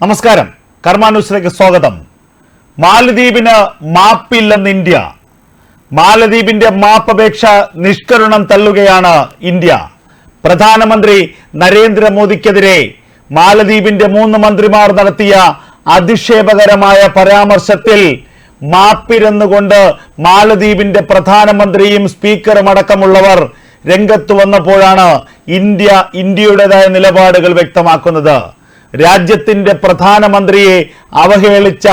നമസ്കാരം. കർമാന്യൂസിലേക്ക് സ്വാഗതം. മാലദ്വീപിന് മാപ്പില്ലെന്ന് ഇന്ത്യ. മാലദ്വീപിന്റെ മാപ്പപേക്ഷ നിഷ്കരുണം തള്ളുകയാണ് ഇന്ത്യ. പ്രധാനമന്ത്രി നരേന്ദ്രമോദിക്കെതിരെ മാലദ്വീപിന്റെ മൂന്ന് മന്ത്രിമാർ നടത്തിയ അധിക്ഷേപകരമായ പരാമർശത്തിൽ മാപ്പിരുന്നുകൊണ്ട് മാലദ്വീപിന്റെ പ്രധാനമന്ത്രിയും സ്പീക്കറും അടക്കമുള്ളവർ രംഗത്ത് വന്നപ്പോഴാണ് ഇന്ത്യ ഇന്ത്യയുടേതായ നിലപാടുകൾ വ്യക്തമാക്കുന്നത്. രാജ്യത്തിന്റെ പ്രധാനമന്ത്രിയെ അവഹേളിച്ച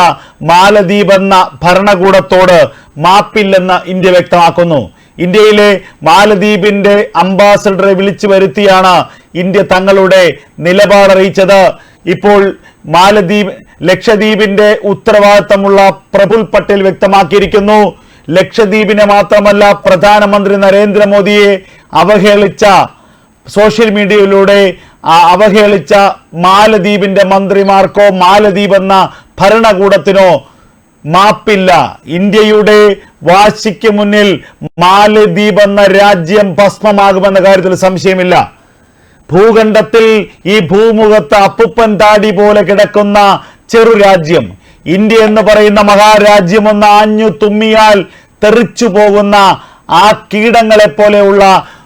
മാലദ്വീപ് എന്ന ഭരണകൂടത്തോട് മാപ്പില്ലെന്ന് ഇന്ത്യ വ്യക്തമാക്കുന്നു. ഇന്ത്യയിലെ മാലദ്വീപിന്റെ അംബാസഡറെ വിളിച്ചു വരുത്തിയാണ് ഇന്ത്യ തങ്ങളുടെ നിലപാട് അറിയിച്ചത് ഇപ്പോൾ മാലദ്വീപ് ലക്ഷദ്വീപിന്റെ ഉത്തരവാദിത്തമുള്ള പ്രഫുൽ പട്ടേൽ വ്യക്തമാക്കിയിരിക്കുന്നു. ലക്ഷദ്വീപിനെ മാത്രമല്ല പ്രധാനമന്ത്രി നരേന്ദ്രമോദിയെ അവഹേളിച്ച സോഷ്യൽ മീഡിയയിലൂടെ അവഹേളിച്ച മാലദ്വീപിന്റെ മന്ത്രിമാർക്കോ മാലദ്വീപ് എന്ന ഭരണകൂടത്തിനോ മാപ്പില്ല. ഇന്ത്യയുടെ വാശിക്ക് മുന്നിൽ മാലദ്വീപ് എന്ന രാജ്യം ഭസ്മമാകുമെന്ന കാര്യത്തിൽ സംശയമില്ല. ഭൂഖണ്ഡത്തിൽ ഈ ഭൂമുഖത്ത് അപ്പുപ്പൻ താടി പോലെ കിടക്കുന്ന ചെറു രാജ്യം ഇന്ത്യ എന്ന് പറയുന്ന മഹാരാജ്യം ഒന്ന് ആഞ്ഞു തുമ്മിയാൽ തെറിച്ചു പോകുന്ന ആ കീടങ്ങളെ പോലെയുള്ള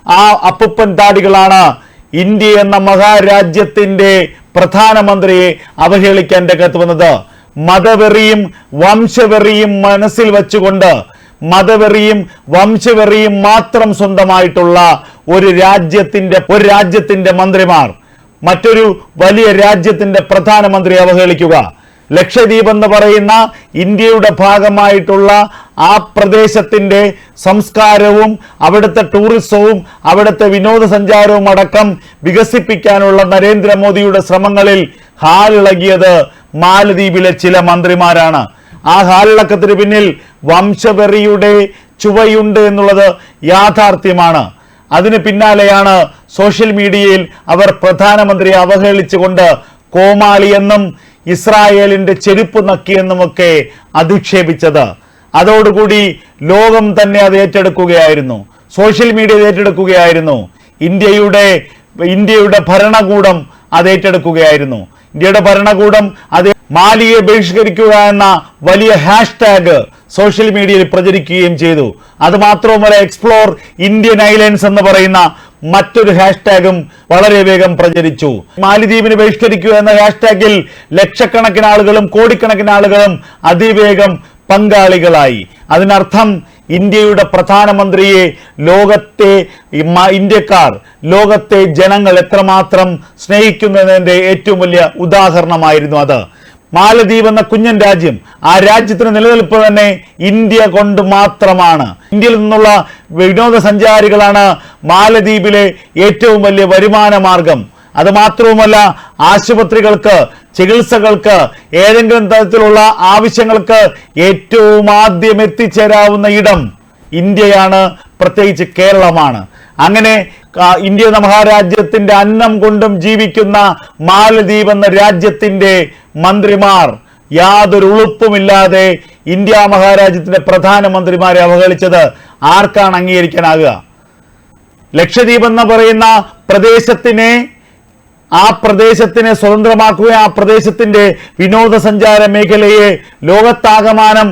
ആ അപ്പുപ്പൻ താടികളാണ് ഇന്ത്യ എന്ന മഹാരാജ്യത്തിന്റെ പ്രധാനമന്ത്രിയെ അവഹേളിക്കാൻ രംഗത്ത് വന്നത്. മതവെറിയും വംശവെറിയും മനസ്സിൽ വച്ചുകൊണ്ട് മതവെറിയും വംശവെറിയും മാത്രം സ്വന്തമായിട്ടുള്ള ഒരു രാജ്യത്തിന്റെ ഒരു രാജ്യത്തിന്റെ മന്ത്രിമാർ. മറ്റൊരു വലിയ രാജ്യത്തിന്റെ പ്രധാനമന്ത്രി അവഹേളിക്കുക. ലക്ഷദ്വീപ് എന്ന് പറയുന്ന ഇന്ത്യയുടെ ഭാഗമായിട്ടുള്ള ആ പ്രദേശത്തിന്റെ സംസ്കാരവും അവിടുത്തെ ടൂറിസവും അവിടുത്തെ വിനോദസഞ്ചാരവും അടക്കം വികസിപ്പിക്കാനുള്ള നരേന്ദ്രമോദിയുടെ ശ്രമങ്ങളിൽ ഹാലിളകിയത് മാലദ്വീപിലെ ചില മന്ത്രിമാരാണ്. ആ ഹാലിളക്കത്തിന് പിന്നിൽ വംശവെറിയുടെ ചുവയുണ്ട് എന്നുള്ളത് യാഥാർത്ഥ്യമാണ്. അതിന് പിന്നാലെയാണ് സോഷ്യൽ മീഡിയയിൽ അവർ പ്രധാനമന്ത്രിയെ അവഹേളിച്ചുകൊണ്ട് കോമാളി എന്നും ഇസ്രായേലിന്റെ ചെരുപ്പ് നക്കിയെന്നുമൊക്കെ അധിക്ഷേപിച്ചത്. അതോടുകൂടി ലോകം തന്നെ അത് ഏറ്റെടുക്കുകയായിരുന്നു. Social media ഏറ്റെടുക്കുകയായിരുന്നു. ഇന്ത്യയുടെ ഇന്ത്യയുടെ ഭരണകൂടം അത് ഏറ്റെടുക്കുകയായിരുന്നു. ഇന്ത്യയുടെ ഭരണകൂടം അത് മാലിയെ ബഹിഷ്കരിക്കുക എന്ന വലിയ ഹാഷ്ടാഗ് സോഷ്യൽ മീഡിയയിൽ പ്രചരിക്കുകയും ചെയ്തു. അത് മാത്രവുമല്ല എക്സ്പ്ലോർ ഇന്ത്യൻ ഐലൻഡ്സ് എന്ന് പറയുന്ന മറ്റൊരു ഹാഷ്ടാഗും വളരെ വേഗം പ്രചരിച്ചു. മാലിദ്വീപിനെ ബഹിഷ്കരിക്കുക എന്ന ഹാഷ്ടാഗിൽ ലക്ഷക്കണക്കിന് ആളുകളും കോടിക്കണക്കിന് ആളുകളും അതിവേഗം പങ്കാളികളായി. അതിനർത്ഥം ഇന്ത്യയുടെ പ്രധാനമന്ത്രിയെ ലോകത്തെ ഇന്ത്യക്കാർ ലോകത്തെ ജനങ്ങൾ എത്രമാത്രം സ്നേഹിക്കുന്നതിന്റെ ഏറ്റവും വലിയ ഉദാഹരണമായിരുന്നു അത്. മാലദ്വീപ് എന്ന കുഞ്ഞൻ രാജ്യം ആ രാജ്യത്തിന് നിലനിൽപ്പ് തന്നെ ഇന്ത്യ കൊണ്ട് മാത്രമാണ്. ഇന്ത്യയിൽ നിന്നുള്ള വിനോദസഞ്ചാരികളാണ് മാലദ്വീപിലെ ഏറ്റവും വലിയ വരുമാന മാർഗം അത് മാത്രവുമല്ല ആശുപത്രികൾക്ക് ചികിത്സകൾക്ക് ഏതെങ്കിലും തരത്തിലുള്ള ആവശ്യങ്ങൾക്ക് ഏറ്റവും ആദ്യം എത്തിച്ചേരാവുന്ന ഇടം ഇന്ത്യയാണ് പ്രത്യേകിച്ച് കേരളമാണ്. അങ്ങനെ ഇന്ത്യ മഹാരാജ്യത്തിന്റെ അന്നം കൊണ്ടും ജീവിക്കുന്ന മാലദ്വീപ് എന്ന രാജ്യത്തിന്റെ മന്ത്രിമാർ യാതൊരു ഉളുപ്പുമില്ലാതെ ഇന്ത്യ മഹാരാജ്യത്തിന്റെ പ്രധാനമന്ത്രിമാരെ അവഹേളിച്ചത് ആർക്കാണ് അംഗീകരിക്കാനാകുക? ലക്ഷദ്വീപ് എന്ന് പറയുന്ന പ്രദേശത്തിനെ ആ പ്രദേശത്തിനെ സ്വതന്ത്രമാക്കുക ആ പ്രദേശത്തിന്റെ വിനോദസഞ്ചാര മേഖലയെ ലോകത്താകമാനം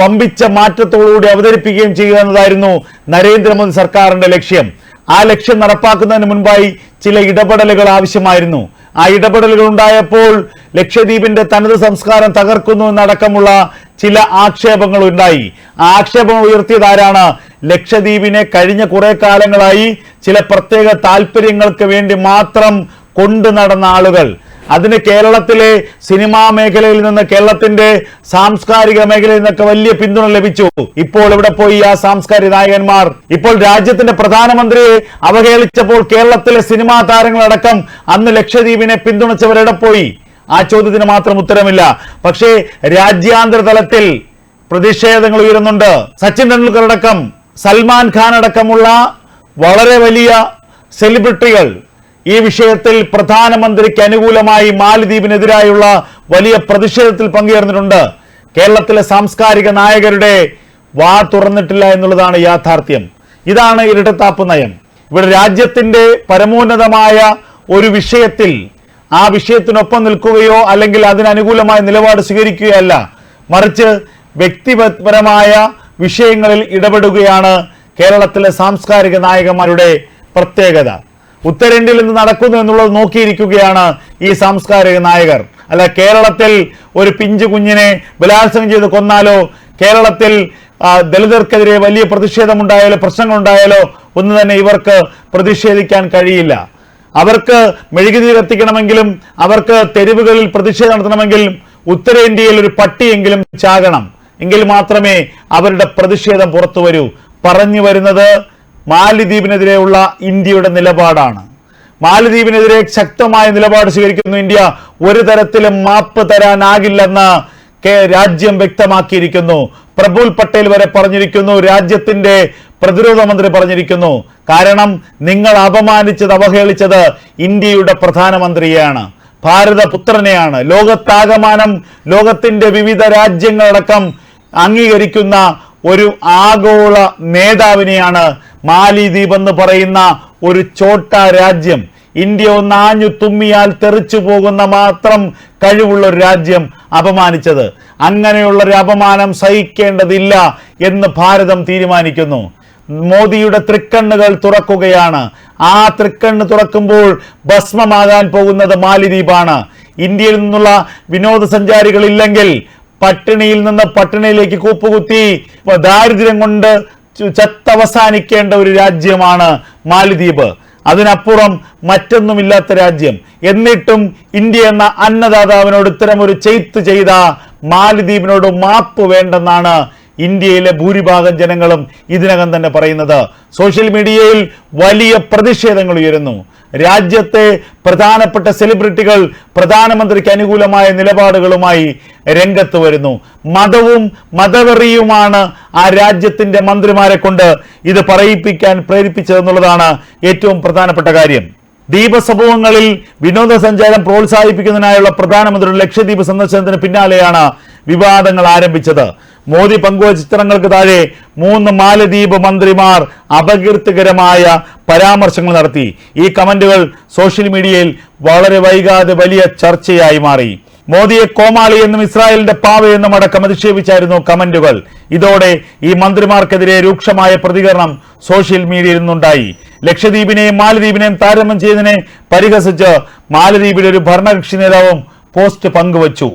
വമ്പിച്ച മാറ്റത്തോടുകൂടി അവതരിപ്പിക്കുകയും ചെയ്യുക എന്നതായിരുന്നു നരേന്ദ്രമോദി സർക്കാരിന്റെ ലക്ഷ്യം. ആ ലക്ഷ്യം നടപ്പാക്കുന്നതിന് മുൻപായി ചില ഇടപെടലുകൾ ആവശ്യമായിരുന്നു. ആ ഇടപെടലുകൾ ഉണ്ടായപ്പോൾ ലക്ഷദ്വീപിന്റെ തനത് സംസ്കാരം തകർക്കുന്നു എന്നടക്കമുള്ള ചില ആക്ഷേപങ്ങൾ ഉണ്ടായി ആക്ഷേപം ഉയർത്തിയത് ആരാണ്? ലക്ഷദ്വീപിനെ കഴിഞ്ഞ കുറെ കാലങ്ങളായി ചില പ്രത്യേക താല്പര്യങ്ങൾക്ക് വേണ്ടി മാത്രം കൊണ്ടു നടന്ന ആളുകൾ. അതിന് കേരളത്തിലെ സിനിമാ മേഖലയിൽ നിന്ന് കേരളത്തിന്റെ സാംസ്കാരിക മേഖലയിൽ നിന്നൊക്കെ വലിയ പിന്തുണ ലഭിച്ചു. ഇപ്പോൾ ഇവിടെ പോയി ആ സാംസ്കാരിക നായകന്മാർ? ഇപ്പോൾ രാജ്യത്തിന്റെ പ്രധാനമന്ത്രിയെ അവഹേളിച്ചപ്പോൾ കേരളത്തിലെ സിനിമാ താരങ്ങളടക്കം അന്ന് ലക്ഷദ്വീപിനെ പിന്തുണച്ചവരെവിടെ പോയി? ആ ചോദ്യത്തിന് മാത്രം ഉത്തരമില്ല. പക്ഷേ രാജ്യാന്തര തലത്തിൽ പ്രതിഷേധങ്ങൾ ഉയരുന്നുണ്ട്. സച്ചിൻ ടെണ്ടുൽക്കർ അടക്കം സൽമാൻ ഖാൻ അടക്കമുള്ള വളരെ വലിയ സെലിബ്രിറ്റികൾ ഈ വിഷയത്തിൽ പ്രധാനമന്ത്രിക്ക് അനുകൂലമായി മാലദ്വീപിനെതിരായുള്ള വലിയ പ്രതിഷേധത്തിൽ പങ്കുചേർന്നിട്ടുണ്ട്. കേരളത്തിലെ സാംസ്കാരിക നായകരുടെ വാ തുറന്നിട്ടില്ല എന്നുള്ളതാണ് യാഥാർത്ഥ്യം. ഇതാണ് ഇരട്ടത്താപ്പ് നയം. ഇവിടെ രാജ്യത്തിന്റെ പരമോന്നതമായ ഒരു വിഷയത്തിൽ ആ വിഷയത്തിനൊപ്പം നിൽക്കുകയോ അല്ലെങ്കിൽ അതിനനുകൂലമായ നിലപാട് സ്വീകരിക്കുകയല്ല. മറിച്ച് വ്യക്തിപരമായ വിഷയങ്ങളിൽ ഇടപെടുകയാണ് കേരളത്തിലെ സാംസ്കാരിക നായകന്മാരുടെ പ്രത്യേകത. ഉത്തരേന്ത്യയിൽ നിന്ന് നടക്കുന്നു എന്നുള്ളത് നോക്കിയിരിക്കുകയാണ് ഈ സാംസ്കാരിക നായകർ. അല്ല കേരളത്തിൽ ഒരു പിഞ്ചു കുഞ്ഞിനെ ബലാത്സംഗം ചെയ്ത് കൊന്നാലോ കേരളത്തിൽ ദളിതർക്കെതിരെ വലിയ പ്രതിഷേധമുണ്ടായാലോ പ്രശ്നങ്ങളുണ്ടായാലോ ഒന്നും തന്നെ ഇവർക്ക് പ്രതിഷേധിക്കാൻ കഴിയില്ല. അവർക്ക് മെഴുകുതിരി കത്തിക്കണമെങ്കിലും അവർക്ക് തെരുവുകളിൽ പ്രതിഷേധം നടത്തണമെങ്കിലും ഉത്തരേന്ത്യയിൽ ഒരു പട്ടിയെങ്കിലും ചാകണം. എങ്കിൽ മാത്രമേ അവരുടെ പ്രതിഷേധം പുറത്തു വരൂ പറഞ്ഞു വരുന്നത് മാലിദ്വീപിനെതിരെയുള്ള ഇന്ത്യയുടെ നിലപാടാണ്. മാലിദ്വീപിനെതിരെ ശക്തമായ നിലപാട് സ്വീകരിക്കുന്നു ഇന്ത്യ. ഒരു തരത്തിലും മാപ്പ് തരാനാകില്ലെന്ന് രാജ്യം വ്യക്തമാക്കിയിരിക്കുന്നു. പ്രഫുൽ പട്ടേൽ വരെ പറഞ്ഞിരിക്കുന്നു രാജ്യത്തിന്റെ പ്രതിരോധ മന്ത്രി പറഞ്ഞിരിക്കുന്നു. കാരണം നിങ്ങൾ അപമാനിച്ചത് അവഹേളിച്ചത് ഇന്ത്യയുടെ പ്രധാനമന്ത്രിയെയാണ്. ഭാരതപുത്രനെയാണ്. ലോകത്താകമാനം ലോകത്തിന്റെ വിവിധ രാജ്യങ്ങളടക്കം അംഗീകരിക്കുന്ന ഒരു ആഗോള നേതാവിനെയാണ് മാലിദ്വീപ് എന്ന് പറയുന്ന ഒരു ചോട്ട രാജ്യം. ഇന്ത്യ ഒന്ന് ആഞ്ഞു തുമ്മിയാൽ തെറിച്ചു പോകുന്ന മാത്രം കഴിവുള്ള ഒരു രാജ്യം അപമാനിച്ചത്. അങ്ങനെയുള്ളൊരു അപമാനം സഹിക്കേണ്ടതില്ല എന്ന് ഭാരതം തീരുമാനിക്കുന്നു. മോദിയുടെ തൃക്കണ്ണുകൾ തുറക്കുകയാണ്. ആ തൃക്കണ്ണ് തുറക്കുമ്പോൾ ഭസ്മമാകാൻ പോകുന്നത് മാലിദ്വീപാണ്. ഇന്ത്യയിൽ നിന്നുള്ള വിനോദസഞ്ചാരികൾ ഇല്ലെങ്കിൽ പട്ടിണിയിൽ നിന്ന് പട്ടിണിയിലേക്ക് കൂപ്പുകുത്തി ദാരിദ്ര്യം കൊണ്ട് ചത്തവസാനിക്കേണ്ട ഒരു രാജ്യമാണ് മാലിദ്വീപ്. അതിനപ്പുറം മറ്റൊന്നുമില്ലാത്ത രാജ്യം. എന്നിട്ടും ഇന്ത്യ എന്ന അന്നദാതാവിനോട് ഇത്തരം ഒരു ചെയ്ത്ത് ചെയ്ത മാലിദ്വീപിനോട് മാപ്പ് വേണ്ടെന്നാണ് ഇന്ത്യയിലെ ഭൂരിഭാഗം ജനങ്ങളും ഇതിനകം തന്നെ പറയുന്നത്. സോഷ്യൽ മീഡിയയിൽ വലിയ പ്രതിഷേധങ്ങൾ ഉയരുന്നു. രാജ്യത്തെ പ്രധാനപ്പെട്ട സെലിബ്രിറ്റികൾ പ്രധാനമന്ത്രിക്ക് അനുകൂലമായ നിലപാടുകളുമായി രംഗത്ത് വരുന്നു. മതവും മതവെറിയുമാണ് ആ രാജ്യത്തിന്റെ മന്ത്രിമാരെ കൊണ്ട് ഇത് പറയിപ്പിക്കാൻ പ്രേരിപ്പിച്ചതെന്നുള്ളതാണ് ഏറ്റവും പ്രധാനപ്പെട്ട കാര്യം. ദ്വീപസമൂഹങ്ങളിൽ വിനോദസഞ്ചാരം പ്രോത്സാഹിപ്പിക്കുന്നതിനായുള്ള പ്രധാനമന്ത്രിയുടെ ലക്ഷദ്വീപ് സന്ദർശനത്തിന് പിന്നാലെയാണ് വിവാദങ്ങൾ ആരംഭിച്ചത്. മോദി പങ്കുവച്ച ചിത്രങ്ങൾക്ക് താഴെ മൂന്ന് മാലദ്വീപ് മന്ത്രിമാർ അപകീർത്തികരമായ പരാമർശങ്ങൾ നടത്തി. ഈ കമന്റുകൾ സോഷ്യൽ മീഡിയയിൽ വളരെ വൈകാതെ വലിയ ചർച്ചയായി മാറി. മോദിയെ കോമാളി എന്നും ഇസ്രായേലിന്റെ പാവ എന്നും അടക്കം അധിക്ഷേപിച്ചായിരുന്നു കമന്റുകൾ. ഇതോടെ ഈ മന്ത്രിമാർക്കെതിരെ രൂക്ഷമായ പ്രതികരണം സോഷ്യൽ മീഡിയയിൽ നിന്നുണ്ടായി. ലക്ഷദ്വീപിനെയും മാലദ്വീപിനെയും താരതമ്യം ചെയ്തതിനെ പരിഹസിച്ച് മാലദ്വീപിലെ ഒരു ഭരണകക്ഷി നേതാവും പോസ്റ്റ് പങ്കുവച്ചു.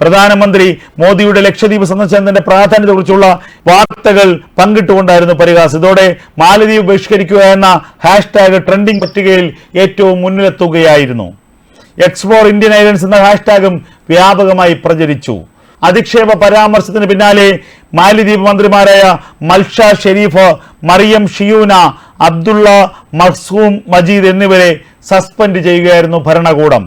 പ്രധാനമന്ത്രി മോദിയുടെ ലക്ഷദ്വീപ് സന്ദർശനത്തിന്റെ പ്രാധാന്യത്തെക്കുറിച്ചുള്ള വാർത്തകൾ പങ്കിട്ടുകൊണ്ടായിരുന്നു പരിഹാസ്. ഇതോടെ മാലദ്വീപ് ബഹിഷ്കരിക്കുക എന്ന ഹാഷ്ടാഗ് ട്രെൻഡിംഗ് പട്ടികയിൽ ഏറ്റവും മുന്നിലെത്തുകയായിരുന്നു. എക്സ്പ്ലോർ ഇന്ത്യൻ ഐലൻഡ്സ് എന്ന ഹാഷ്ടാഗും വ്യാപകമായി പ്രചരിച്ചു. അധിക്ഷേപ പരാമർശത്തിന് പിന്നാലെ മാലിദ്വീപ് മന്ത്രിമാരായ മൽഷ ഷെരീഫ് മറിയം ഷിയൂന അബ്ദുള്ള മഖ്സൂം മജീദ് എന്നിവരെ സസ്പെൻഡ് ചെയ്യുകയായിരുന്നു ഭരണകൂടം.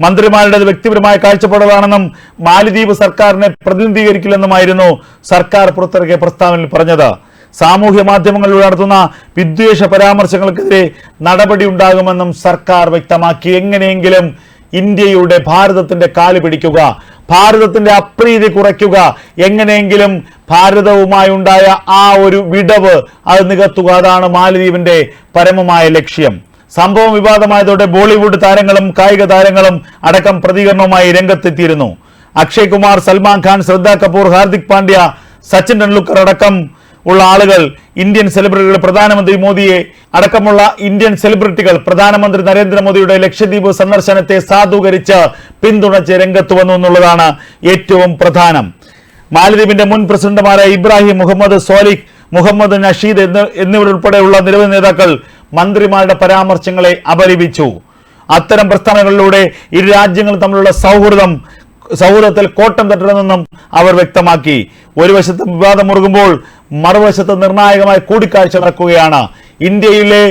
മന്ത്രിമാരുടേത് വ്യക്തിപരമായ കാഴ്ചപ്പാടുകളാണെന്നും മാലിദ്വീപ് സർക്കാരിനെ പ്രതിനിധീകരിക്കില്ലെന്നുമായിരുന്നു സർക്കാർ പുറത്തിറക്കിയ പ്രസ്താവനയിൽ പറഞ്ഞത്. സാമൂഹ്യ മാധ്യമങ്ങളിലൂടെ നടത്തുന്ന വിദ്വേഷ പരാമർശങ്ങൾക്കെതിരെ നടപടി ഉണ്ടാകുമെന്നും സർക്കാർ വ്യക്തമാക്കി. എങ്ങനെയെങ്കിലും ഇന്ത്യയുടെ ഭാരതത്തിന്റെ കാൽ പിടിക്കുക ഭാരതത്തിന്റെ അപ്രീതി കുറയ്ക്കുക എങ്ങനെയെങ്കിലും ഭാരതവുമായി ഉണ്ടായ ആ ഒരു വിടവ് അത് നികത്തുക അതാണ് മാലദ്വീപിന്റെ പരമമായ ലക്ഷ്യം. സംഭവം വിവാദമായതോടെ ബോളിവുഡ് താരങ്ങളും കായിക താരങ്ങളും അടക്കം പ്രതികരണവുമായി രംഗത്തെത്തിയിരുന്നു. അക്ഷയ് കുമാർ സൽമാൻ ഖാൻ ശ്രദ്ധ കപൂർ ഹാർദിക് പാണ്ഡ്യ സച്ചിൻ ടെണ്ടുൽക്കർ അടക്കം ഉള്ള ആളുകൾ ഇന്ത്യൻ സെലിബ്രിറ്റികൾ പ്രധാനമന്ത്രി മോദിയെ അടക്കമുള്ള ഇന്ത്യൻ സെലിബ്രിറ്റികൾ പ്രധാനമന്ത്രി നരേന്ദ്രമോദിയുടെ ലക്ഷദ്വീപ് സന്ദർശനത്തെ സാധൂകരിച്ച് പിന്തുണച്ച് രംഗത്ത് വന്നു എന്നുള്ളതാണ് ഏറ്റവും പ്രധാനം. മാലദ്വീപിന്റെ മുൻ പ്രസിഡന്റുമാരായ ഇബ്രാഹിം മുഹമ്മദ് സോലിഖ് മുഹമ്മദ് നഷീദ് എന്ന് എന്നിവരുൾപ്പെടെയുള്ള നിരവധി നേതാക്കൾ മന്ത്രിമാരുടെ പരാമർശങ്ങളെ അപലപിച്ചു. അത്തരം പ്രസ്ഥാനങ്ങളിലൂടെ ഇരു രാജ്യങ്ങളും തമ്മിലുള്ള സൗഹൃദം സൗഹൃദത്തിൽ കോട്ടം തട്ടണമെന്നും അവർ വ്യക്തമാക്കി. ഒരു വശത്ത് വിവാദം മുറുകുമ്പോൾ മറുവശത്ത് നിർണായകമായ കൂടിക്കാഴ്ച നടക്കുകയാണ്. ഇന്ത്യയിലെ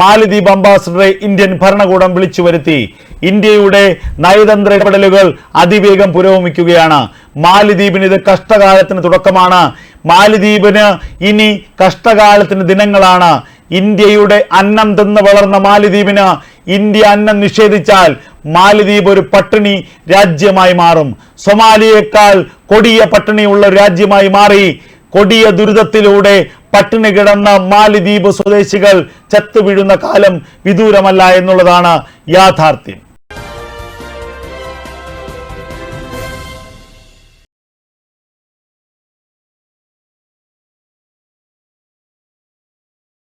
മാലദ്വീപ് അംബാസഡറെ ഇന്ത്യൻ ഭരണകൂടം വിളിച്ചു വരുത്തി. ഇന്ത്യയുടെ നയതന്ത്ര ഇടപെടലുകൾ അതിവേഗം പുരോഗമിക്കുകയാണ്. മാലദ്വീപിന് ഇത് കഷ്ടകാലത്തിന് തുടക്കമാണ്. മാലദ്വീപിന് ഇനി കഷ്ടകാലത്തിന് ദിനങ്ങളാണ്. ഇന്ത്യയുടെ അന്നം തിന്ന് വളർന്ന മാലിദ്വീപിന് ഇന്ത്യ അന്നം നിഷേധിച്ചാൽ മാലിദ്വീപ് ഒരു പട്ടിണി രാജ്യമായി മാറും. സൊമാലിയേക്കാൾ കൊടിയ പട്ടിണിയുള്ള രാജ്യമായി മാറി. കൊടിയ ദുരിതത്തിലൂടെ പട്ടിണി കിടന്ന മാലിദ്വീപ് സ്വദേശികൾ ചത്തുവീഴുന്ന കാലം വിദൂരമല്ല എന്നുള്ളതാണ് യാഥാർത്ഥ്യം.